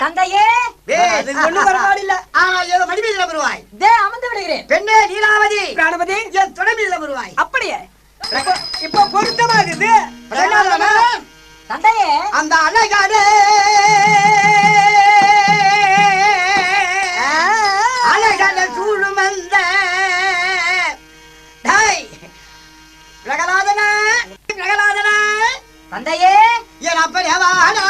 தந்தையே அது ஒண்ணும் பரவாயில்ல ஏதோ வருவாய். தே அமர்ந்து விடுகிறேன். பெண்ணே நீலாவதி. பிராணபதி. என் துணைமீதில வருவாய்? அப்படியே. இப்போ பொருத்தமாகுது. பிரகலாதன், தந்தையே அந்த அழகான அழகான சூழும் அந்த. பிரகலாதனா பிரகலாதனா தந்தையே என் அப்பனே வாடா.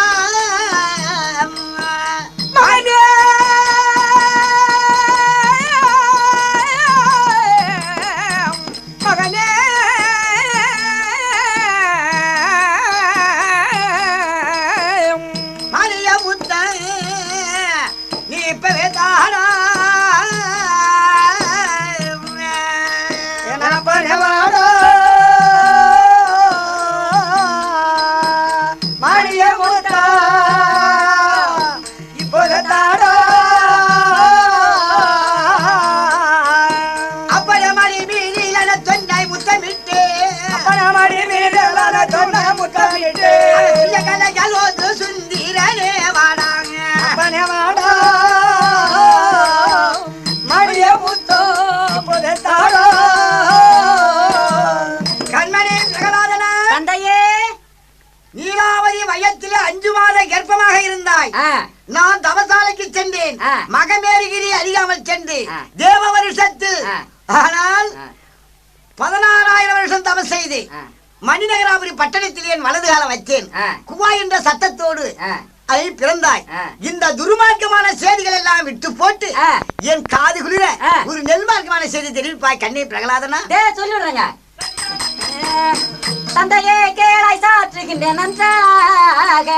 அறியாமல் சென்று. தேவ வருஷத்தில் ஆ. ஆனால் பதினாறாயிரம் வருஷம் தவம் செய்து மணிநகராபுரி பட்டணத்தில் என் வலது காலம் ஆ. குவா என்ற சத்தத்தோடு அதில் பிறந்தாய். இந்த துர்மார்க்கமான செய்திகள் எல்லாம் விட்டு போட்டு. என் காது குளிர. ஒரு நெல்மார்க்கமான செய்தி தெரிவிப்பாய் கண்ணே பிரகலாதனா தே சொல்லிவிடுறேங்க தந்தையே கேளாய் சாற்றுகின்றேன் நன்றாக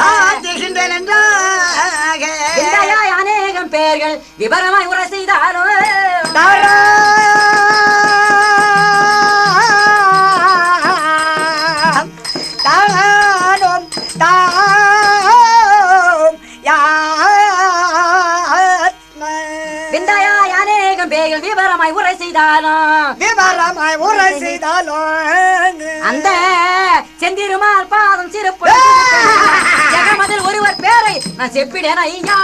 சாத்துகின்றேன் என்றாக. அநேகம் பேர்கள் விவரமாய் உரை செய்தாலும். விவரமாய் உரை செய்தாலும். விவரமாய் உரை செய்தாலும். அந்த செந்திருமால் பாதம் சிறப்பு. ஜெகமதில் ஒருவர் பேரை நான் செப்பிடேன் ஐயா.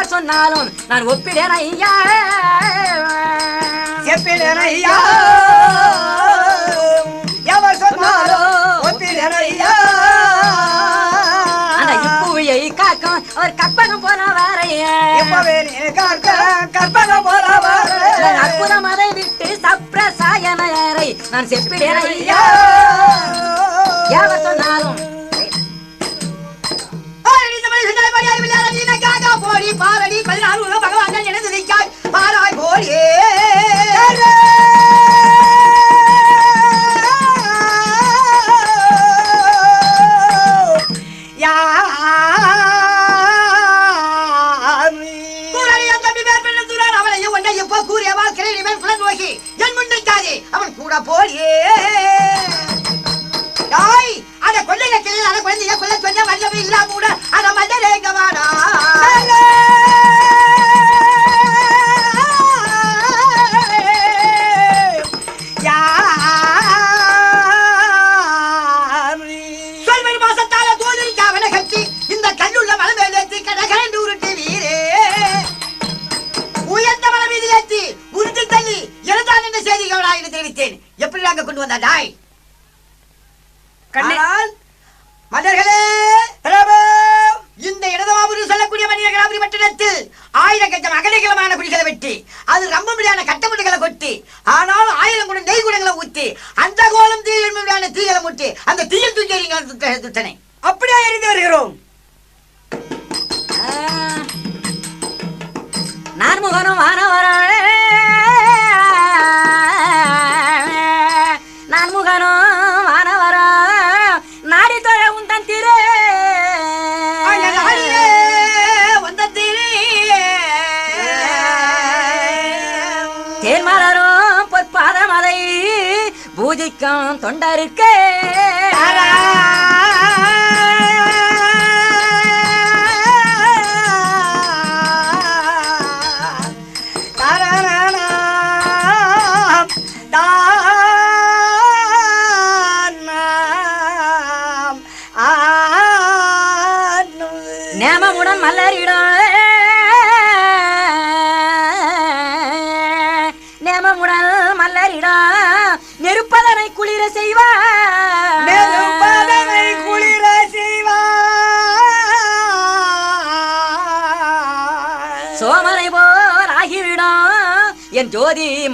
எவர் சொன்னாலும் நான் ஒப்பிடேன் ஐயா செப்பிடனையா எவர் சொன்னாரோ ஒப்பிடனையா அந்த இப்புவியை காக்கும் அவர் கற்பகம் போன வரைய கற்பகம் போறவர் அற்புதம் அதை விட்டு சப்ரசாயனரை நான் செப்பிடேன் ஐயா. எவர் சொன்னாலும் கூறிய வாழ்க்கை மேல் புலன் நோக்கி பாராய் முன்னிக்காதே அவன் கூட போடியே முட்டி அந்த கோலம் தீயில் முடியாத தீகளை முட்டி அந்த தீயில் தூக்கி அப்படியா அப்படியே எரிந்து வருகிறோம். நான்முகனும் வானவராளே தொண்டருக்கு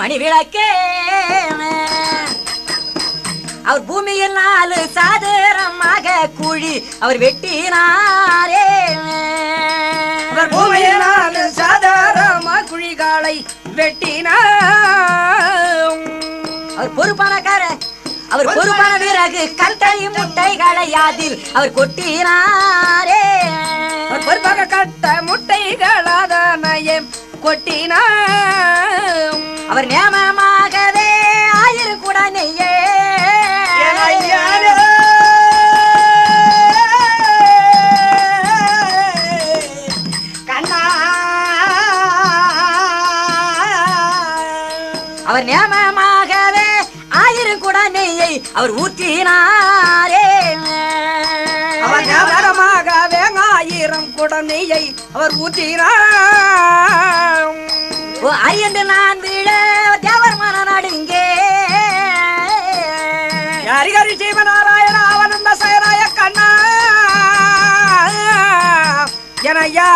மணி விளக்கே அவர் பூமியில் நாலு சாதரமாக குழி அவர் வெட்டினாரே அவர் பூமியினால் சாதாரணமா குழிகாலை வெட்டினார். அவர் பொறுப்பானக்கார அவர் பொறுப்பான வீரகு கட்டை முட்டைகளை அதில் அவர் கொட்டினாரே. அவர் பொறுப்பாக கட்ட முட்டைகளாதனையே கொட்டினார். அவர் நியமமாகவே ஆயிரம். கண்ணா. அவர் நியமமாகவே ஆயிரம் கூட நெய்யை. அவர் ஊற்றினாரே. அவர் ஞாபகமாக வேங்காயிரம் குடமையை அவர் ஊற்றினார். ஓ அரியந்து நான் வீழ தேவர் மன நடுங்கே ஹரிஹரி ஜீவநாராயண அவனந்த சயராய கண்ணா. எனையா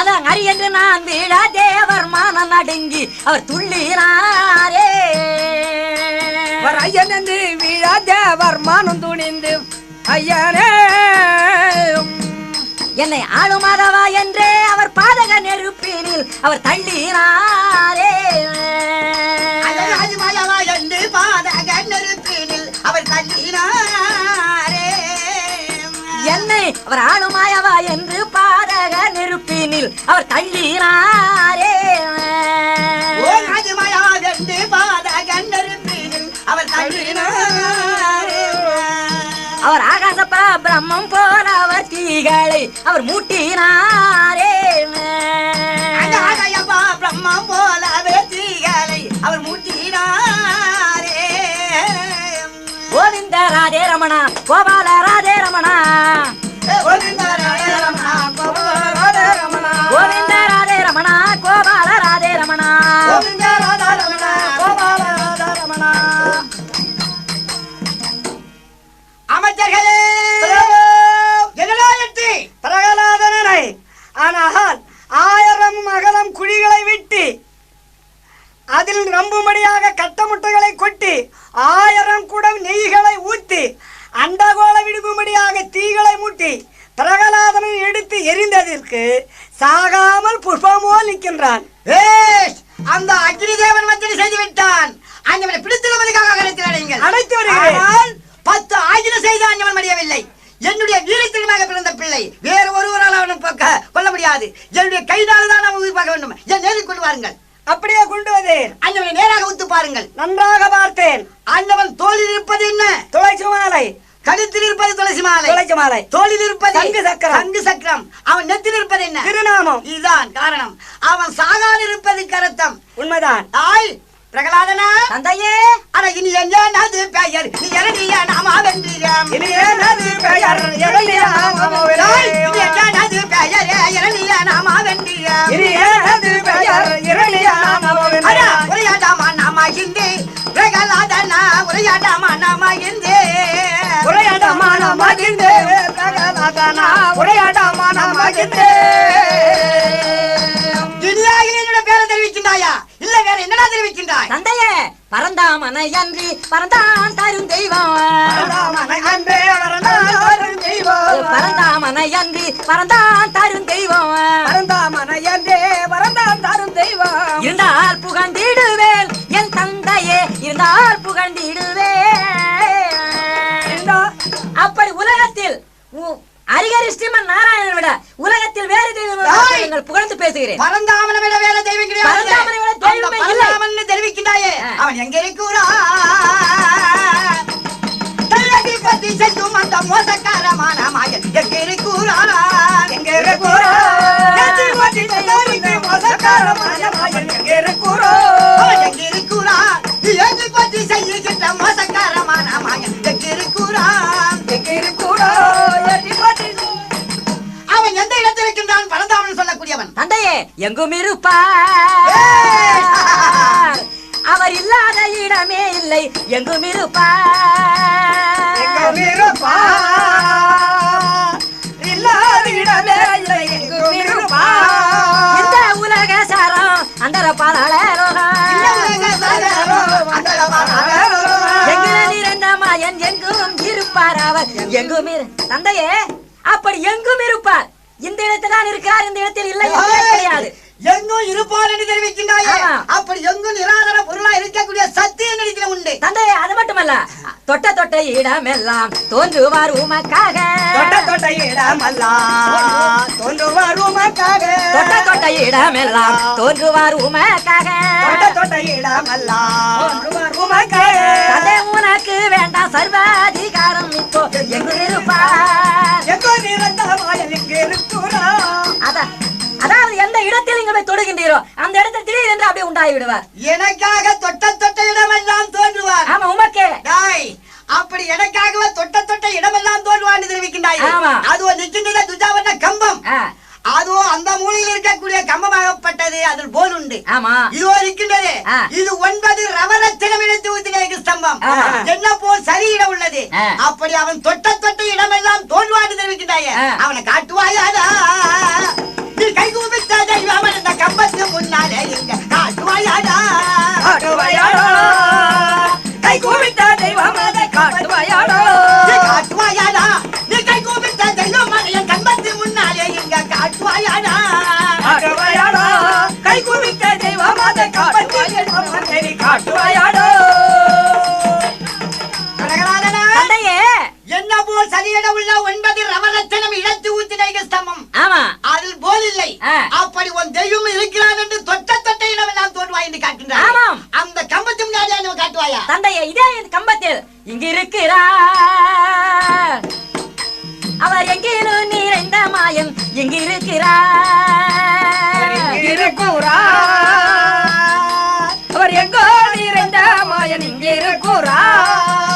அதான் அரியன்று நான் வீழ தேவர் மன நடுங்கி அவர் துள்ளினாரே. ஐயன் என்று வீழா தேவர் மானம் துணிந்து. ஐயனே. என்னை ஆளுமாதவா என்றே அவர் பாதக நெருப்பினில் அவர் தள்ளினாரே. அழகாஜுமாயவா என்று பாதக நெருப்பினில் அவர் தள்ளினாரே. என்னை அவர் ஆளுமாயவா என்று பாதக நெருப்பினில் அவர் தள்ளினாரே. ஓ ராஜமாயா என்று பாதக நெருப்பினில் அவர் தள்ளினாரே. அவர் ஆகாச பிரம்மம் போல அவர் தீகளை அவர் மூட்டினாரே பிரம்மம் போலவே தீகளை அவர் மூட்டினாரே கோவிந்த ராதே ரமணா கோபால ராதே ரமணா. கோவிந்த ராஜரமணா, ரமணா கோவிந்த ராதே முடியாது. என்னுடைய கைதால் தான் அவன் உயிர் பார்க்க வேண்டும். என் நேரில் கொண்டு வாருங்கள். அப்படியே கொண்டு வந்தேன். அஞ்சவனை நேராக உத்து பாருங்கள். நன்றாக பார்த்தேன். அஞ்சவன் தோளில் இருப்பது என்ன? துளைச்சி மாலை. கழுத்தில் இருப்பது துளசி மாலை. துளைச்சி மாலை. தோளில் இருப்பது சங்கு சக்கரம். சங்கு சக்கரம். அவன் நெத்தில் இருப்பது என்ன? திருநாமம். இதுதான் காரணம். அவன் சாகான் இருப்பது கரத்தம். உண்மைதான். தாய் பிரகலாதனா? தந்தையே! அட இனி என்னது பெயர்? நீ இரணிய நாமா வென்றியாம் இனி எனது பெயர் எழிலிய நாமமுவிலே. இனி என்னது பெயர்? இரணிய நாமா வென்றியாம் இனி எனது பெயர்? எழிலிய நாமமுவிலே. அட உரையாடாமா நாமா இந்து பிரகலாதனா உரையாடாமா நாமா இந்து பிரகலாதனா தந்தையே பரந்தாமனை அன்றி பரந்தான் தரும் தெய்வம். பரந்தாமனை அன்றே வரலாறு தெய்வம். பரந்தாமனை அன்றி பரந்தான் தரும் தெய்வம். பரந்தாமனை அன்றே வரந்தான் தரும் தெய்வம். இருந்தால் புகழ்ந்திடுவேன் என் தந்தையே இருந்தால் புகழ்ந்திடுவேன் ஹரிஹரி ஸ்ரீமன் நாராயணன் விட உலகத்தில் வேறு தெய்வம் தாய்! நீங்கள் புகழ்ந்து பேசுகிறேன். பரந்தாமனை விட வேற தெய்வம் கிடையாது. ஆ. அவன் எங்க இருக்கிறான் பத்தி செல்லும் அந்த மோசக்காரமான மாயன் எங்க இருக்கிறான் எங்கே இருக்கிறோ? ஏற்றி மாற்றி தந்தாரிக்கு மோசக்காரமான மாயன் எங்கே இருக்கிறோ? அவன் எங்க இருக்கிறான் ஏற்றி பத்தி செய்கின்ற மோசக்காரமான மாயன் எங்க இருக்கிறான் எங்கே இருக்கிறோ? தந்தையே எங்கும் இருப்பார். அவர் இல்லாத இடமே இல்லை எங்கும் இருப்பார். இல்லாத இடமே இல்லை, எங்கும் இருப்பார். இந்த உலக சாரம் அந்த எங்குல நிறைந்த மாயன் எங்கும் இருப்பார் அவர். எங்கும் தந்தையே அப்படி எங்கும் இருப்பார். இந்த இடத்தில் தான் இருக்கிறார் இந்த இடத்தில் இல்லை கிடையாது. எங்கும் இருப்பார் என்று தெரிவிக்கின்றாயே. அப்படி எங்கும் நிராதர பொருளா இருக்கக்கூடிய சத்தியம் நினைக்கிற உண்டு தந்தையே அது மட்டுமல்ல தொட்ட தொட்ட இடமெல்லாம் தோன்றுவார் உமக்காக தொட்ட தொட்ட இடமெல்லாம் தோன்றுவார் உமக்காக. தொட்ட தொட்ட இடமெல்லாம் தோன்றுவார் உமக்காக தொட்ட தொட்ட இடமெல்லாம் தோன்றுவார் உமக்காக. தந்தை உனக்கு வேண்டாம் சர்வாதிகாரம் இப்போ எங்கும் இருப்பார் எங்கோ நிறந்த வாயில் இங்கு இருக்கிறார். அதான் இடத்தில் நீங்க போய் தொடுகின்றீரோ அந்த இடத்தில் திடீரென்று அப்படியே உண்டாகி விடுவார். எனக்காக தொட்ட தொட்ட இடமெல்லாம் தோன்றுவார். ஆமா உமக்கே. டாய் அப்படி எனக்காகவே தொட்ட தொட்ட இடமெல்லாம் தோன்றுவான்னு தெரிவிக்கின்றாய். ஆமா. அதுவோ நிற்கின்ற துஜாவன கம்பம். ஆ, அதுவோ அந்த மூலையில் இருக்கக்கூடிய கம்பமாகப்பட்டது அதில் போல் உண்டு. ஆமா. இதோ இருக்கின்றது. இது ஒன்பது ரவரத்தினம் இணைத்து ஊத்தினேக்கு ஸ்தம்பம். என்ன போல் சரி இடம் உள்ளது. அப்படி அவன் தொட்ட தொட்ட இடமெல்லாம் தோல்வான்னு தெரிவிக்கின்றாய. அவனை காட்டுவாயாடா நீ கை கூப்பிட்ட தெய்வம் அவன் இந்த கம்பத்து முன்னாலே இங்க காட்டுவாயாடா காட்டுவாயாடோ. கை கூப்பிட்ட தெய்வம் அதை காட்டுவாயாடோ. நீ காட்டுவாயாடா நீ கை தெய்வம் என் கம்பத்து முன்னாலே இங்க காட்டுவாயாடா காட்டுவாயாடோ. கை தெய்வம் அதை காட்டுவாயாடோ. என்ன போல் சரியட உள்ள ஒன்பது ரவரத்தினம் இழத்து ஊத்தினேக்கு ஸ்தம்பம் ஆமா அதில் போல் இல்லை ஆ. அப்படி உன் தெய்வம் இருக்கிறான் என்று தொட்ட தொட்ட இடமெல்லாம் தோன்றுவாய் என்று ஆமாம். அந்த கம்பத்து முன்னாடி நம்ம காட்டுவாயா தந்தையே இதே இந்த கம்பத்தில் இங்கு இருக்கிறார் அவர் எங்கிலும் நிறைந்த மாயம் இங்கு இருக்கிறார் இருக்கிறார். அவர் எங்கோ நிறைந்த மாயன் இங்கே இருக்கிறார்.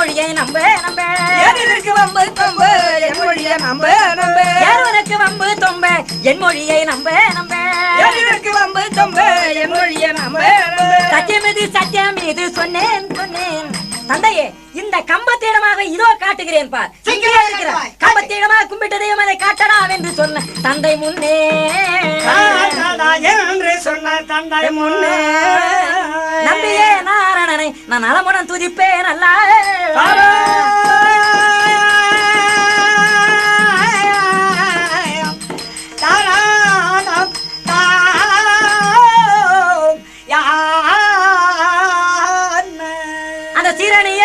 மொழியை நம்ப நம்ப. எதிருக்கு வம்பு தொம்பு என் மொழியை நம்ப நம்ப. ஏனோனுக்கு வம்பு தொம்ப? என் மொழியை நம்ப நம்ப. எதிருக்கு வம்பு தொம்பு என் மொழியை நம்ப நம்ப. சத்தியம் இது சத்தியம் இது சொன்னேன் சொன்னேன். தந்தையே இந்த கம்பத்திடமாக இதோ காட்டுகிறேன் பார். இருக்கிறார். கம்பத்திடமாக கும்பிட்டதையும் அதை காட்டலாம் என்று சொன்ன தந்தை முன்னே. என்று சொன்ன தந்தை முன்னே. நம்பியே நாரணனை நான் நலமுடன் துதிப்பேன் அல்ல. அந்த சீரணிய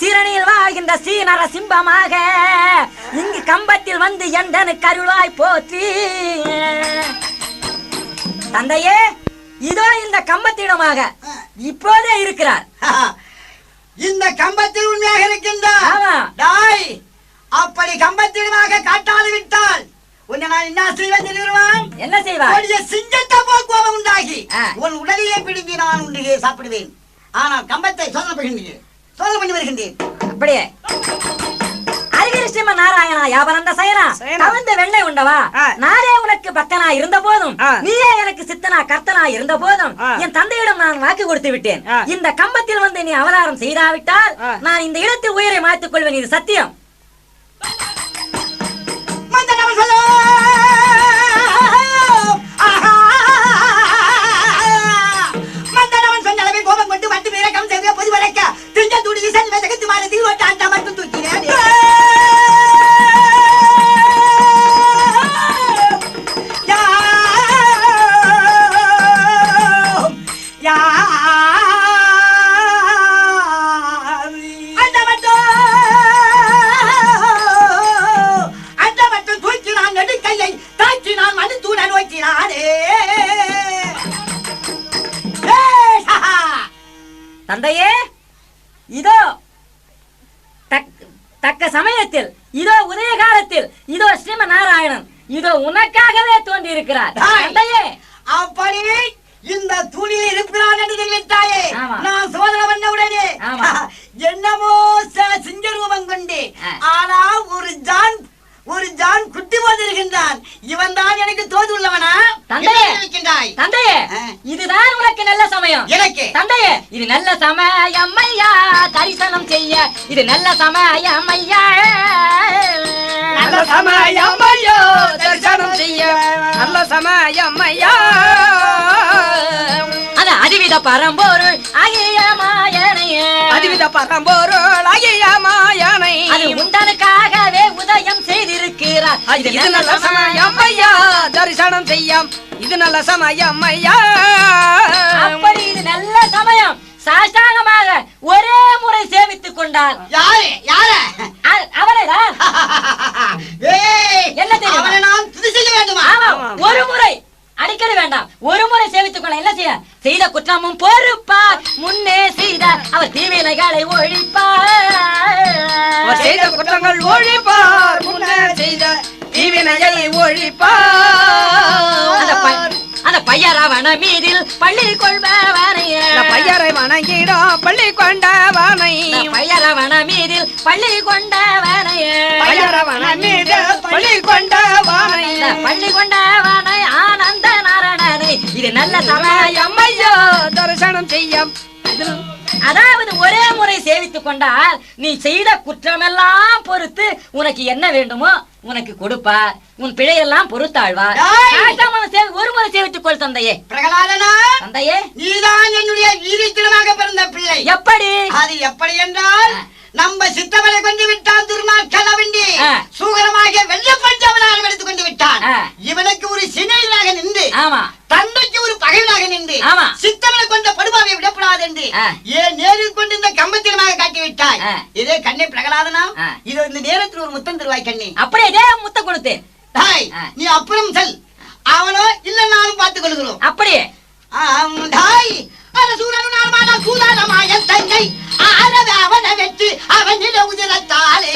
சீரணியில் வாழ்கின்ற சீனர சிம்பமாக இங்கு கம்பத்தில் வந்து எந்தனுக்கு அருளாய் போற்றி. தந்தையே இதோ இந்த கம்பத்திடமாக இப்போதே இருக்கிறார். இந்த கம்பத்தில் உண்மையாக இருக்கின்றார். அப்படி கம்பத்திடமாக காட்டாது விட்டால் உன்னை நான் என்ன செய்வேன் தெரியுமான் என்ன உன்னுடைய சிங்கத்தை உண்டாகி ஆ. உன் உடலிலே பிடுங்கி நான் உண்டு சாப்பிடுவேன். ஆனால் கம்பத்தை சோதனை பண்ணுகிறேன் சோதனை பண்ணி வருகின்றேன். அப்படியே. அருகில் ஸ்ரீமன் நாராயணா சயனா வெண்ணெய் உண்டவா. நானே உனக்கு பக்தனா இருந்த போதும். நீயே எனக்கு சித்தனா கர்த்தனா இருந்த போதும். என் தந்தையிடம் நான் வாக்கு கொடுத்து விட்டேன். இந்த கம்பத்தில் வந்து நீ அவதாரம் செய்தாவிட்டால். நான் இந்த இடத்தில் உயிரை மாற்றிக் கொள்வேன். இது சத்தியம். மந்தனவன் சொல்லோ சொன்ன அளவில் கோபம் கொண்டு வந்து வீரகம் செய்த பொதுவரைக்க வரைக்க திங்க துடி செல்வ தகுத்து மாறி தீவட்ட அந்த நல்ல சமயம் ஐயா தரிசனம் செய்ய. இது நல்ல சமயம் ஐயா நல்ல சமயம் ஐயோ தரிசனம் செய்ய. நல்ல சமயம் ஐயா அது அதிவித பரம்பொருள் ஆகிய மாயனையே அதிவித பரம்பொருள் ஐயா மாயனை. அது உண்டனுக்காகவே உதயம் செய்திருக்கிறார். இது நல்ல சமயம் ஐயா தரிசனம் செய்ய இது நல்ல சமயம் ஐயா அப்படி இது நல்ல சமயம். சாஷ்டாங்கமாக ஒரே முறை சேவித்துக் கொண்டார். யாரு? யார? அ- அவரைதான் ஏய், என்ன தெரியுமா? அவனை நான் துதி செய்ய வேண்டுமா? ஒரு முறை. அடிக்கடி வேண்டாம். ஒரு முறை சேவித்துக் கொள்ள என்ன செய்ய? செய்த குற்றமும் பொறுப்பார். முன்னே செய்த அவர் தீவினைகளை ஒழிப்பார். அவர் செய்த குற்றங்கள் ஒழிப்பார். முன்னர் செய்த ப- ஒழிப்பார். அந்த பையரவன மீதில் பள்ளி கொள்பவனைய இந்த பையரை வணங்கிடும் பள்ளி கொண்டவனை. பையரவன மீதில் பள்ளி கொண்டவனைய பையரவன மீது பள்ளி கொண்டவனை. பள்ளி கொண்டவனை ஆனந்த நாரணனை. இது நல்ல சமயம் ஐயோ. தரிசனம் செய்ய அதாவது ஒரே முறை சேவித்துக் கொண்டால் நீ செய்த குற்றமெல்லாம் பொறுத்து உனக்கு என்ன வேண்டுமோ உனக்கு கொடுப்பார் உன் பிழையெல்லாம் பொறுத்தாழ்வார் ஒரு முறை சேவித்துக் கொள் தந்தையே. தந்தையே. நீதான் என்னுடைய வீரித்திரமாக பிறந்த பிள்ளை. எப்படி? அது எப்படி என்றால் நம்ம சித்தவனை கொண்டு விட்டான் துர்மாக்கலவண்டி ஆ. சூகரமாக வெள்ள பஞ்சவனாக எடுத்துக் கொண்டு விட்டான். இவனுக்கு ஒரு சினையிலாக நின்று ஆமா. தந்தைக்கு ஒரு பகைவனாக நின்று ஆமா. சித்தவனை கொண்ட படுபாவை விடப்படாது என்று. ஏன் நேரில் கொண்டு இந்த கம்பத்திரமாக காட்டி விட்டாய் ஆ. இதே கண்ணை பிரகலாதனா. இது இந்த நேரத்தில் ஒரு முத்தம் தருவாய் கண்ணி அப்படியே இதே முத்த கொடுத்தேன் தாய். நீ அப்புறம் செல் அவனோ இல்ல நானும் பார்த்துக் கொள்கிறோம் அப்படியே தாய் சூதானமாய தங்கை ஆரவே அவனை வெற்றி அவனிட உதிரத்தாலே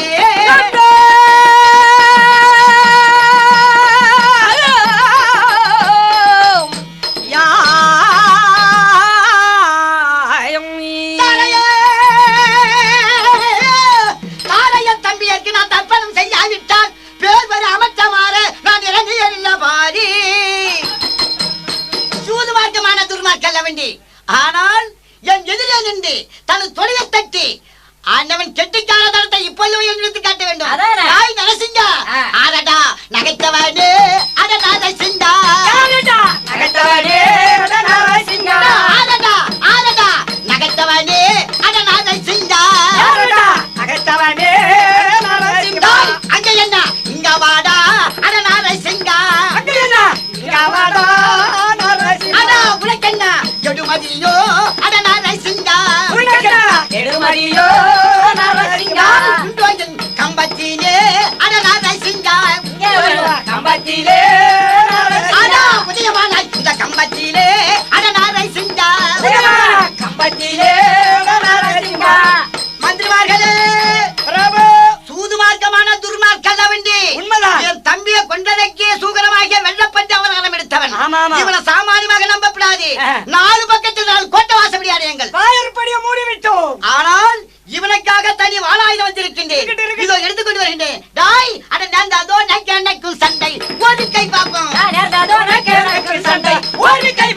நாலு பக்கத்தில் நாலு கோட்டை வாசப்படியாரு எங்கள் வாயற்படியை மூடிவிட்டோம் ஆனால் இவனுக்காக தனி வாழாயுதம் வந்திருக்கின்றேன். இதோ எடுத்துக்கொண்டு வருகின்றேன் டாய் அட அதோ நக்கு எனக்கு சண்டை ஒரு கை பாப்போம் நேர்ந்ததோ நக்கு எனக்கு சண்டை. ஒரு கை.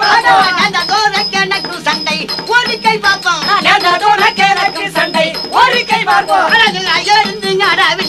நான் அதோ நக்கு எனக்கு சண்டை ஒரு கை பாப்போம் நேர்ந்ததோ நக்கு எனக்கு சண்டை. ஒரு கை பார்ப்போம். அழகில் அயர்ந்து அடவிண்டே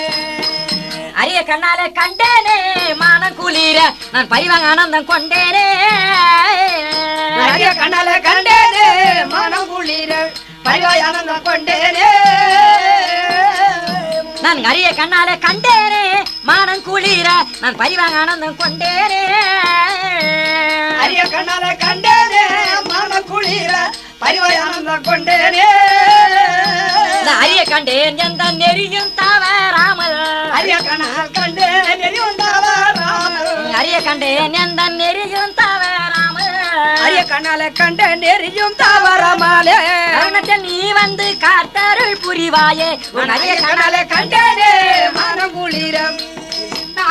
அரிய கண்ணால கண்டேனே மானம் குளிர நான் பரிவாங்க ஆனந்தம் கொண்டேனே. அரிய கண்ணால கண்டேனே மனம் குளிர பரிவாய் ஆனந்தம் கொண்டேனே. நான் அரிய கண்ணால கண்டேனே மானம் குளிர நான் பரிவாங்க ஆனந்தம் கொண்டேனே. அரிய கண்ணால கண்டேனே மனம் குளிர பரிவாய் ஆனந்தம் கொண்டேனே அரிய கண்டேன் எந்த நெறியும் தவறாமல். அரிய கண்ணால் கண்டேனே நெறிவந்தாவா ராமர் அரிய கண்டேன் எந்த நெறியும் தவறாமல். அரிய கண்ணால கண்ட நெறியும் தாவரமாலே கருணத்தில் நீ வந்து காத்தருள் புரிவாயே. உன் அரிய கண்ணால கண்டேனே. மனம் குளிர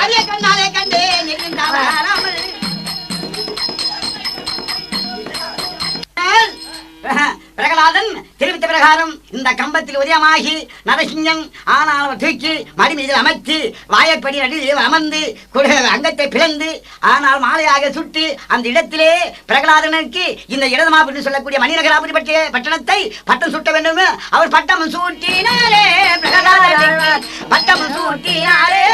அரிய கண்ணாலே கண்டேன் இருந்தவராமல். பிரகலாதன் தெரிவித்த பிரகாரம் இந்த கம்பத்தில் உதயமாகி நரசிங்கம் ஆனால் தூக்கி மடிமீதில் அமைத்து வாயப்படி நடுவில் அமர்ந்து அங்கத்தை பிளந்து ஆனால் மாலையாக சுட்டு அந்த இடத்திலே பிரகலாதனுக்கு இந்த இடதமாபுரி என்று சொல்லக்கூடிய மணிநகராபுரி பற்றிய பட்டணத்தை பட்டம் சுட்ட வேண்டும் அவர் பட்டம் சூட்டினாரே பட்டம் சூட்டினாரே.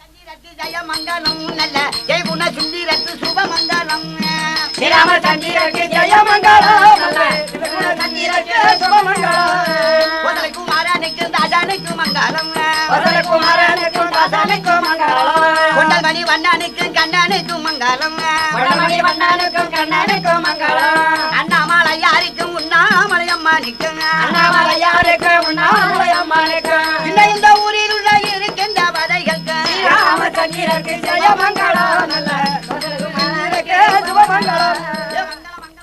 சந்திரத்து ஜெயமங்கலம் நல்ல ஜெயகுண சுந்திரத்து சுபமங்கலம். சந்திரக்கு ஜெயமங்கலம் சந்திரக்கு சுபமங்கலம் முதல குமாரனுக்கு தாசானுக்கு மங்களம் வசல குமாரனுக்கும் தாசனுக்கும் மங்களம் கொண்டல் மணி வண்ணனுக்கு கண்ணனுக்கு மங்களம் வடமணி வண்ணனுக்கும் கண்ணனுக்கும் மங்களம் அண்ணாமலையாருக்கும் உண்ணாமலையம்மானுக்கு அண்ணாமலையாருக்கு உண்ணாமலை அம்மானுக்கு இந்த இந்த ஊரில் உள்ள இருக்கின்ற வதைகளுக்கு ஸ்ரீராம சந்திரக்கு ஜெயமங்கலம் 나라